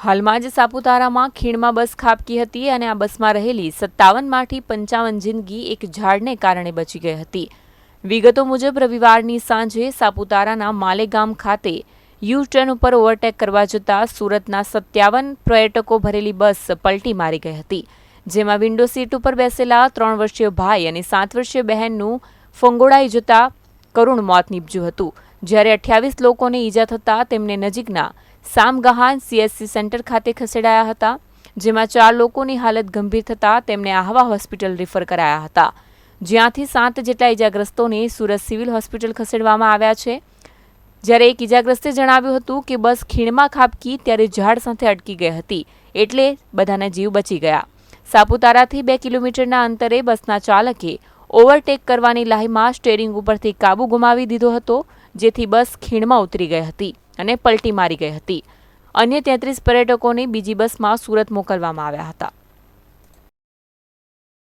હાલમાં જ સાપુતારામાં ખીણમાં બસ ખાબકી હતી અને આ બસમાં રહેલી સત્તાવનમાંથી પંચાવન જિંદગી એક ઝાડને કારણે બચી ગઈ હતી. વિગતો મુજબ રવિવારની સાંજે સાપુતારાના માલેગામ ખાતે યુ ટર્ન ઉપર ઓવરટેક કરવા જતાં સુરતના સત્યાવન પર્યટકો ભરેલી બસ પલટી મારી ગઈ હતી, જેમાં વિન્ડો સીટ ઉપર બેસેલા ત્રણ વર્ષીય ભાઈ અને સાત વર્ષીય બહેનનું ફંગોળાઈ જતાં કરુણ મોત નીપજ્યું હતું. જ્યારે અઠ્યાવીસ લોકોને ઈજા થતાં તેમને નજીકના સામગહાન સીએસસી સેન્ટર ખાતે ખસેડાયા હતા, જેમાં ચાર લોકોની હાલત ગંભીર થતાં તેમને આહવા હોસ્પિટલ રિફર કરાયા હતા. જ્યાંથી સાત જેટલા ઈજાગ્રસ્તોને સુરત સિવિલ હોસ્પિટલ ખસેડવામાં આવ્યા છે. જ્યારે એક ઈજાગ્રસ્તે જણાવ્યું હતું કે બસ ખીણમાં ખાબકી ત્યારે ઝાડ સાથે અટકી ગઈ હતી, એટલે બધાના જીવ બચી ગયા. સાપુતારાથી બે કિલોમીટરના અંતરે બસના ચાલકે ઓવરટેક કરવાની લાહીમાં સ્ટેરિંગ ઉપરથી કાબુ ગુમાવી દીધો હતો. જેથી બસ ખીણમાં ઉતરી ગઈ હતી અને પલટી મારી ગઈ હતી. અન્ય તેત્રીસ પર્યટકોને બીજી બસમાં સુરત મોકલવામાં આવ્યા હતા.